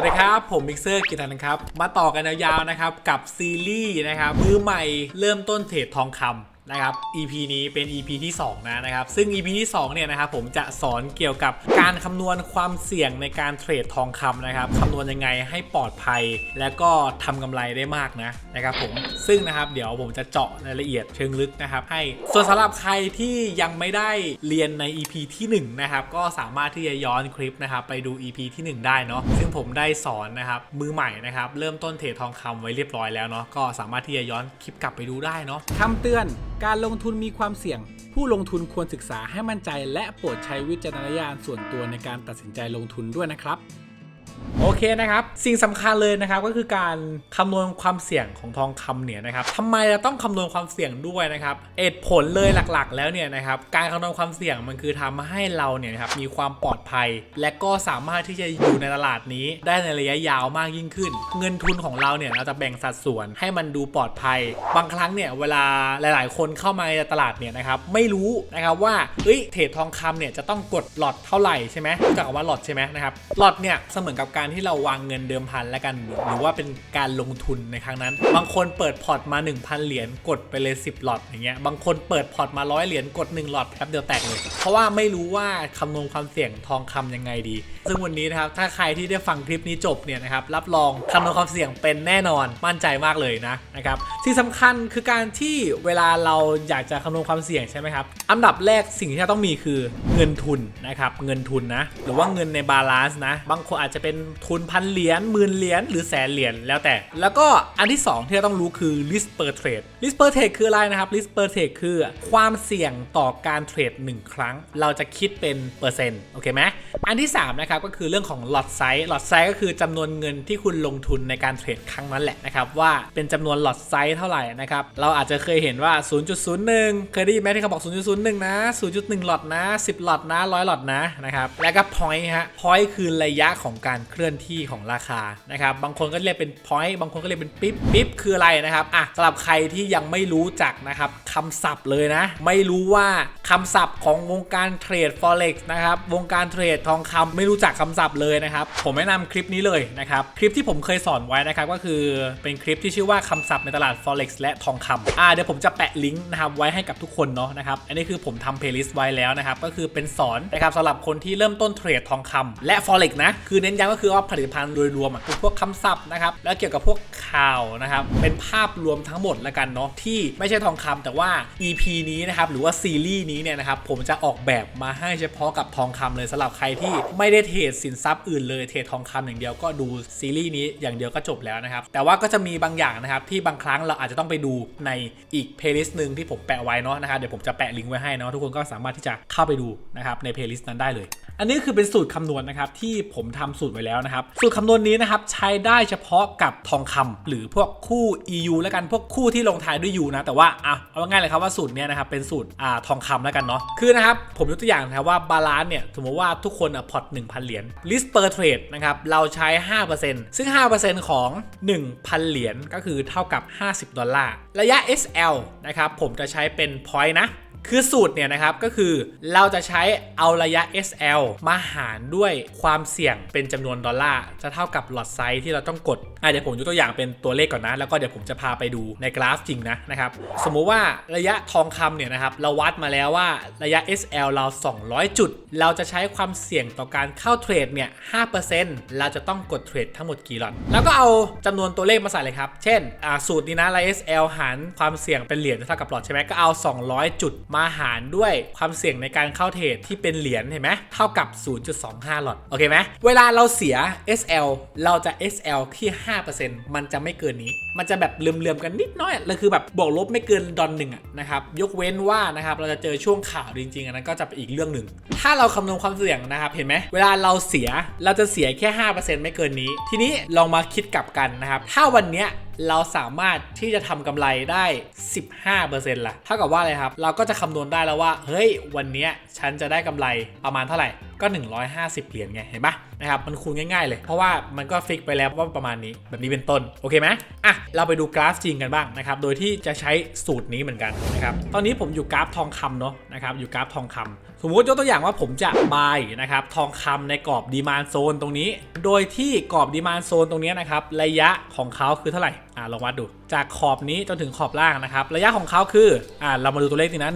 วัสดีครับ ผมมิกเซอร์กิตันครับ มาต่อกันยาวๆนะครับ กับซีรีส์นะครับมือใหม่เริ่มต้นเทรดทองคำ นะครับ EP นี้เป็น EP ที่ 2 นะนะครับ ซึ่ง EP ที่ 2 เนี่ยนะครับผมจะสอนเกี่ยวกับการคำนวณความเสี่ยงในการเทรดทองคำนะครับคำนวณยังไงให้ปลอดภัย และก็ทำกำไรได้มากนะนะครับผมซึ่งนะครับเดี๋ยวผมจะเจาะรายละเอียดเชิงลึกนะครับให้ส่วนสำหรับใครที่ยังไม่ได้เรียนใน EP ที่1นะครับก็สามารถที่จะย้อนคลิปนะครับไปดู EP ที่ 1 ได้เนาะซึ่งผมได้สอนนะครับมือใหม่นะครับเริ่มต้นเทรดทองคำไว้เรียบร้อยแล้วเนาะก็สามารถที่จะย้อนคลิปกลับไปดูได้เนาะคำเตือนการลงทุนมีความเสี่ยง ผู้ลงทุนควรศึกษาให้มั่นใจ และโปรดใช้วิจารณญาณส่วนตัวในการตัดสินใจลงทุนด้วยนะครับ อเคนะครับ สิ่งสำคัญเลยนะครับก็คือการคำนวณความเสี่ยงของทองคำเนี่ยนะครับทำไมเราต้องคำนวณความเสี่ยงด้วยนะครับเหตุผลเลยหลักๆ แล้วเนี่ยนะครับการคำนวณความเสี่ยงมันคือทำให้เราเนี่ยครับมีความปลอดภัย และก็สามารถที่จะอยู่ในตลาดนี้ ได้ในระยะยาวมากยิ่งขึ้น เงินทุนของเราเนี่ยเราจะแบ่งสัดส่วนให้มันดูปลอดภัย บางครั้งเนี่ยเวลาหลาย ๆ คนเข้ามาในตลาดเนี่ยนะครับไม่รู้นะครับว่าเอ้ยเทรดทองคำเนี่ยจะต้องกดหลอดเท่าไหร่ใช่ไหมรู้จักคำว่าหลอดใช่ไหมนะครับหลอดเนี่ยเสมือนกับการที่ที่เราวางเงินเดิมพันแล้วกัน หรือว่าเป็นการลงทุนในครั้งนั้น บางคนเปิดพอร์ตมา 1,000 เหรียญกดไปเลย 10 หลอดอย่างเงี้ยบางคนเปิดพอร์ตมาร้อยเหรียญกด 1 หลอดแป๊บเดียวแตกเลย เพราะว่าไม่รู้ว่าคำนวณความเสี่ยงทองคำยังไงดี ซึ่งวันนี้นะครับถ้าใครที่ได้ฟังคลิปนี้จบเนี่ยนะครับรับรองคำนวณความเสี่ยงเป็นแน่นอนมั่นใจมากเลยนะนะครับที่สำคัญคือการที่เวลาเราอยากจะคำนวณความเสี่ยงใช่ไหมครับอันดับแรกสิ่งที่เราต้องมีคือเงินทุนนะครับเงินทุนนะหรือว่าเงินในบาลานซ์นะบางคนอาจจะเป็นทุนพันเหรียญหมื่นเหรียญหรือแสนเหรียญแล้วแต่ แล้วก็อันที่ 2 ที่เราต้องรู้คือ risk per trade risk per trade คืออะไรนะครับ risk per trade คือความเสี่ยงต่อการเทรด1 ครั้ง เราจะคิดเป็นเปอร์เซ็นต์โอเคไหมอันที่ 3 นะครับ ก็คือเรื่องของ lot size lot size ก็คือจำนวนเงินที่คุณลงทุนในการเทรดครั้งนั้นแหละนะครับ ว่าเป็นจำนวน lot size เท่าไหร่นะครับ เราอาจจะเคยเห็นว่า 0.01 เคยได้ยินไหมที่เขาบอก 0.01 นะ 0.1 lot นะ 10 lot นะ 100 lot นะนะครับแล้วก็ point ฮะ point คือระยะของการเคลื่อนที่ของราคานะครับบางคนก็เรียกเป็น point บางคนก็เรียกเป็นปิ๊บปิ๊บคืออะไรนะครับอะสำหรับใครที่ยังไม่รู้จักนะครับคำศัพท์เลยนะ ไม่รู้ว่าคำศัพท์ของวงการเทรด forex นะครับวงการเทรดทองคำไม่รู้จักคำศัพท์เลยนะครับผมแนะนำคลิปนี้เลยนะครับคลิปที่ผมเคยสอนไว้นะครับก็คือเป็นคลิปที่ชื่อว่าคำศัพท์ในตลาด forex และทองคำอ่าเดี๋ยวผมจะแปะลิงก์นะครับไว้ให้กับทุกคนเนาะนะครับอันนี้คือผมทำ playlist ไว้แล้วนะครับก็คือเป็นสอนนะครับสำหรับคนที่เริ่มต้นเทรดทองคำและ forex นะคือเน้นย้ำก็คือาผลิตภัณฑ์โดยรวมอะคือพวกคำศัพท์นะครับแล้วเกี่ยวกับพวกข่าวนะครับเป็นภาพรวมทั้งหมดแล้วกันเนาะที่ไม่ใช่ทองคำแต่ว่า EP นี้นะครับหรือว่าซีรีส์นี้เนี่ยนะครับผมจะออกแบบมาให้เฉพาะกับทองคำเลยสำหรับใครที่ไม่ได้เทรดสินทรัพย์อื่นเลยเทรดทองคำอย่างเดียวก็ดูซีรีส์นี้อย่างเดียวก็จบแล้วนะครับแต่ว่าก็จะมีบางอย่างนะครับที่บางครั้งเราอาจจะต้องไปดูในอีกเพลย์ลิสต์หนึ่งที่ผมแปะไว้เนาะนะครับเดี๋ยวผมจะแปะลิงก์ไว้ให้เนาะทุกคนก็สามารถที่จะเข้าไปดูนะครับในเพลย์ลิสต์นั้นได้เลย อันนี้คือเป็นสูตรคำนวณนะครับที่ผมทำสูตรไว้แล้วนะครับสูตรคำนวณนี้นะครับใช้ได้เฉพาะกับทองคำหรือพวกคู่ EU แล้วกันพวกคู่ที่ลงท้ายด้วย U นะแต่ว่าอะเอาง่ายเลยครับว่าสูตรเนี้ยนะครับเป็นสูตรอ่าทองคำแล้วกันเนาะคือนะครับผมยกตัวอย่างนะครับว่าบาลานซ์เนี่ยสมมติว่าทุกคนอะพอร์ต1,000 เหรียญ risk per trade นะครับเราใช้ 5%ซึ่ง 5%ของ 1,000 เหรียญก็คือเท่ากับ 50 ดอลลาร์ระยะ SL นะครับผมจะใช้เป็น point นะ คือสูตรเนี่ยนะครับก็คือเราจะใช้เอาระยะ SL มาหารด้วยความเสี่ยงเป็นจำนวนดอลลาร์จะเท่ากับหลอดไซส์ที่เราต้องกดอะเดี๋ยวผมยกตัวอย่างเป็นตัวเลขก่อนนะ แล้วก็เดี๋ยวผมจะพาไปดูในกราฟจริงนะนะครับ สมมุติว่าระยะทองคำเนี่ยนะครับเราวัดมาแล้วว่าระยะ SL เรา 200 จุด เราจะใช้ความเสี่ยงต่อการเข้าเทรดเนี่ย 5%เราจะต้องกดเทรดทั้งหมดกี่หลอดแล้วก็เอาจำนวนตัวเลขมาใส่เลยครับ เช่นอ่าสูตรนี้นะระยะ SL หารความเสี่ยงเป็นเหรียญเท่ากับหลอดใช่ไหมก็เอา 200 จุดมาหารด้วยความเสี่ยงในการเข้าเทรดที่เป็นเหรียญเห็นไหมเท่ากับ 0.25 หลอดโอเคไหมเวลาเราเสีย SL เราจะ SL ที่ 5%มันจะไม่เกินนี้ มันจะแบบเลื่อมๆกันนิดน้อยเลยคือแบบบวกลบไม่เกินดอนหนึ่งอะนะครับยกเว้นว่านะครับเราจะเจอช่วงข่าวจริงๆอันนั้นก็จะเป็นอีกเรื่องหนึ่งถ้าเราคำนวณความเสี่ยงนะครับเห็นไหมเวลาเราเสียเราจะเสียแค่ 5%ไม่เกินนี้ ทีนี้ลองมาคิดกลับกันนะครับถ้าวันเนี้ย เราสามารถที่จะทำกำไรได้ 15%ล่ะเท่ากับว่าอะไรครับ เราก็จะคำนวณได้แล้วว่า เฮ้ย วันนี้ฉันจะได้กำไรประมาณเท่าไหร่ ก็ 150 เหรียญไง เห็นปะนะครับ มันคูณง่ายๆเลย เพราะว่ามันก็ฟิกไปแล้วว่าประมาณนี้ แบบนี้เป็นต้น โอเคไหมอะ เราไปดูกราฟจริงกันบ้างนะครับ โดยที่จะใช้สูตรนี้เหมือนกันนะครับ ตอนนี้ผมอยู่กราฟทองคำเนาะนะครับ อยู่กราฟทองคำสมมุติยกตัวอย่างว่าผมจะ buy นะครับทองคำในกรอบดีมานโซนตรงนี้ โดยที่กรอบดีมานโซนตรงนี้นะครับ ระยะของเขาคือเท่าไหร่อ่าลองวัดดูจากขอบนี้จนถึงขอบล่างนะครับ ระยะของเขาคืออ่าเรามาดูตัวเลขนี้นะ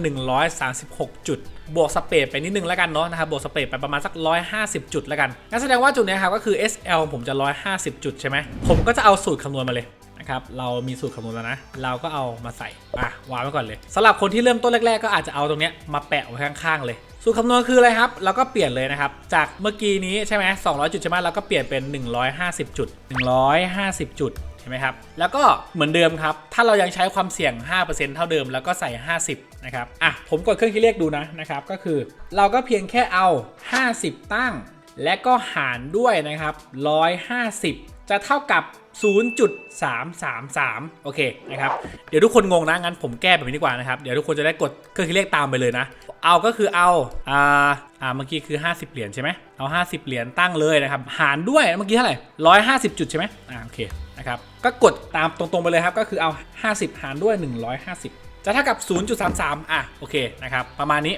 136จุดบวกสเปดไปนิดนึงแล้วกันเนาะนะครับบวกสเปดไปประมาณสัก 150 จุดแล้วกันงั้นแสดงว่าจุดนี้ครับก็คือ SL ผมจะ 150 จุดใช่ไหมผมก็จะเอาสูตรคำนวณมาเลยนะครับเรามีสูตรคำนวณแล้วนะ เราก็เอามาใส่อะวางไว้ก่อนเลยสำหรับคนที่เริ่มต้นแรก ๆ ก็อาจจะเอาตรงเนี้ยมาแปะไว้ข้างๆเลยสูตรคำนวณคืออะไรครับเราก็เปลี่ยนเลยนะครับ จากเมื่อกี้นี้ใช่ไหม200 จุดใช่ไหมเราก็เปลี่ยนเป็น 150 จุด 150 จุด ใช่ไหมครับ แล้วก็เหมือนเดิมครับ ถ้าเรายังใช้ความเสี่ยง 5%เท่าเดิมแล้วก็ใส่ 50 นะครับ อะ ผมกดเครื่องคิดเลขดูนะนะครับ ก็คือเราก็เพียงแค่เอา 50 ตั้ง และก็หารด้วยนะครับ 150 จะเท่ากับ 0.333 โอเคนะครับ เดี๋ยวทุกคนงงนะงั้นผมแก้แบบนี้ดีกว่านะครับ เดี๋ยวทุกคนจะได้กดเครื่องคิดเลขตามไปเลยนะ เอาก็คือเอาอ่าอ่าเมื่อกี้คือ 50 เหรียญใช่ไหมเอา 50 เหรียญตั้งเลยนะครับ หารด้วย เมื่อกี้เท่าไหร่ 150 จุดใช่ไหมอ่าโอเค นะครับก็กดตามตรงๆไปเลยครับก็คือเอา 50 หารด้วย 150 จะเท่ากับ 0.33 อะโอเคนะครับประมาณนี้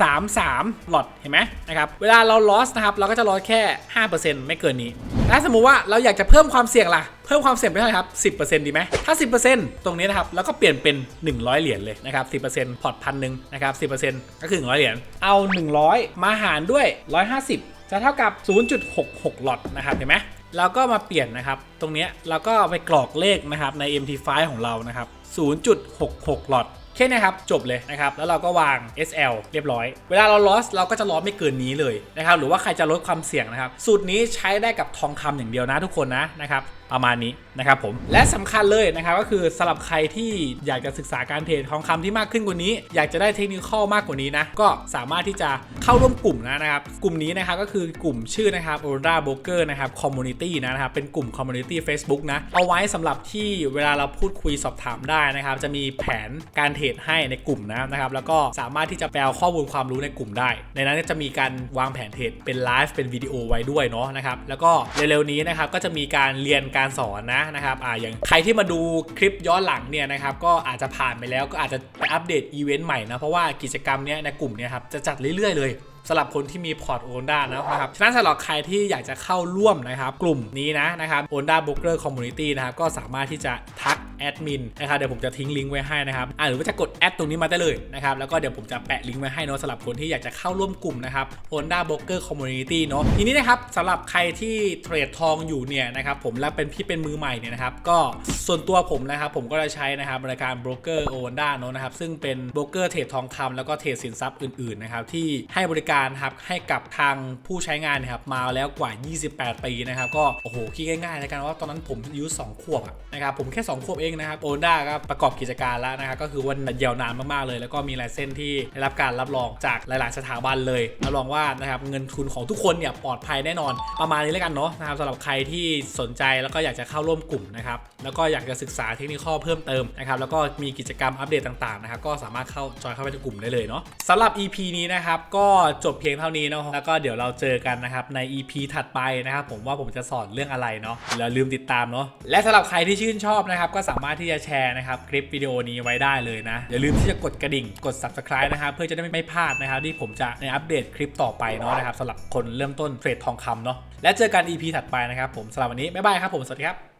0.33 หลอดเห็นไหมนะครับเวลาเรา loss นะครับเราก็จะ loss แค่ 5%ไม่เกินนี้ถ้าสมมุติว่าเราอยากจะเพิ่มความเสี่ยงล่ะ เพิ่มความเสี่ยงไปเท่าไหร่ครับ 10%ดีไหมถ้า 10%ตรงนี้นะครับแล้วก็เปลี่ยนเป็น 100 เหรียญเลยนะครับ 10%พอร์ตพันหนึ่งนะครับ 10%ก็คือ 100 เหรียญ เอา 100 มาหารด้วย 150 จะเท่ากับ 0.66 หลอดนะครับ เห็นไหม เราก็มาเปลี่ยนนะครับ ตรงนี้เราก็ไปกรอกเลขนะครับใน MT5 ของเรานะครับ 0.66 หลอดแค่นี้ครับ จบเลยนะครับ แล้วเราก็วาง SL เรียบร้อย เวลาเรา loss เราก็จะลอสไม่เกินนี้เลยนะครับ หรือว่าใครจะลดความเสี่ยงนะครับ สูตรนี้ใช้ได้กับทองคำอย่างเดียวนะทุกคนนะนะครับ ประมาณนี้นะครับผมและสำคัญเลยนะครับก็คือสำหรับใครที่อยากจะศึกษาการเทรดทองคำที่มากขึ้นกว่านี้ อยากจะได้เทคนิคข้อมากกว่านี้นะก็สามารถที่จะเข้าร่วมกลุ่มนะครับกลุ่มนี้นะครับก็คือกลุ่มชื่อนะครับ Aurora Broker นะครับ Community นะครับเป็นกลุ่ม Community Facebook นะเอาไว้สำหรับที่เวลาเราพูดคุยสอบถามได้นะครับจะมีแผนการเทรดให้ในกลุ่มนะนะครับแล้วก็สามารถที่จะแปลข้อมูลความรู้ในกลุ่มได้ ในนั้นจะมีการวางแผนเทรดเป็นไลฟ์เป็นวิดีโอไว้ด้วยเนาะนะครับแล้วก็เร็วๆนี้นะครับก็จะมีการเรียนการสอนนะนะครับอ่าอย่างใครที่มาดูคลิปย้อนหลังเนี่ยนะครับก็อาจจะผ่านไปแล้วก็อาจจะไปอัปเดตอีเวนต์ใหม่นะเพราะว่ากิจกรรมเนี้ยในกลุ่มเนี้ยครับจะจัดเรื่อยๆเลย สำหรับคนที่มีพอร์ตโอนด้านะครับฉะนั้นสำหรับใครที่อยากจะเข้าร่วมนะครับ กลุ่มนี้นะนะครับโอนด้าบล็อกเกอร์คอมมูนิตี้นะครับก็สามารถที่จะทักแอดมินนะครับเดี๋ยวผมจะทิ้งลิงก์ไว้ให้นะครับอ่าหรือว่าจะกดแอดตรงนี้มาได้เลยนะครับแล้วก็เดี๋ยวผมจะแปะลิงก์ไว้ให้เนาะสำหรับคนที่อยากจะเข้าร่วมกลุ่มนะครับ Honda Broker Community เนาะทีนี้นะครับสำหรับใครที่เทรดทองอยู่เนี่ยนะครับผมและเป็นพี่เป็นมือใหม่เนี่ยนะครับก็ส่วนตัวผมนะครับผมก็จะใช้นะครับบริการ Broker Honda เนาะนะครับซึ่งเป็นบรกเกอร์เทรดทองคำแล้วก็เทรดสินทรัพย์อื่นๆนะครับที่ให้บริการครับให้กับทางผู้ใช้งานนะครับมาแล้วกว่า 28 ปีนะครับก็โอ้โหคิดง่ายๆในการว่าตอนนั้นผมอายุ2ขวบอะนะครับผมแค่ 2 ขวบเองนะครับโอนด้าก็ประกอบกิจการแล้วนะครับก็คือวันยาวนานมากๆเลย แล้วก็มีลายเส้นที่ได้รับการรับรองจากหลาย ๆ สถาบันเลยรับรองว่านะครับเงินทุนของทุกคนเนี่ยปลอดภัยแน่นอน ประมาณนี้แล้วกันเนาะนะครับสำหรับใครที่สนใจแล้วก็อยากจะเข้าร่วมกลุ่มนะครับแล้วก็อยากจะศึกษาเทคนิคข้อเพิ่มเติมนะครับแล้วก็มีกิจกรรมอัปเดตต่างๆนะครับก็สามารถเข้าจอยเข้าไปในกลุ่มได้เลยเนาะสำหรับ EP นี้นะครับก็จบเพียงเท่านี้เนาะแล้วก็เดี๋ยวเราเจอกันนะครับใน EP ถัดไปนะครับผมว่าผมจะสอนเรื่องอะไรเนาะอย่าลืมติดตามเนาะและสำหรับใครที่ชื่นชอบนะครับก็สามารถที่จะแชร์นะครับคลิปวิดีโอนี้ไว้ได้เลยนะอย่าลืมที่จะกดกระดิ่งกด subscribe นะครับเพื่อจะได้ไม่พลาดนะครับที่ผมจะในอัปเดตคลิปต่อไปเนาะนะครับสำหรับคนเริ่มต้นเทรดทองคำเนาะและเจอกัน EP ถัดไปนะครับผมสำหรับวันนี้บ๊ายบายครับผมสวัสดีครับ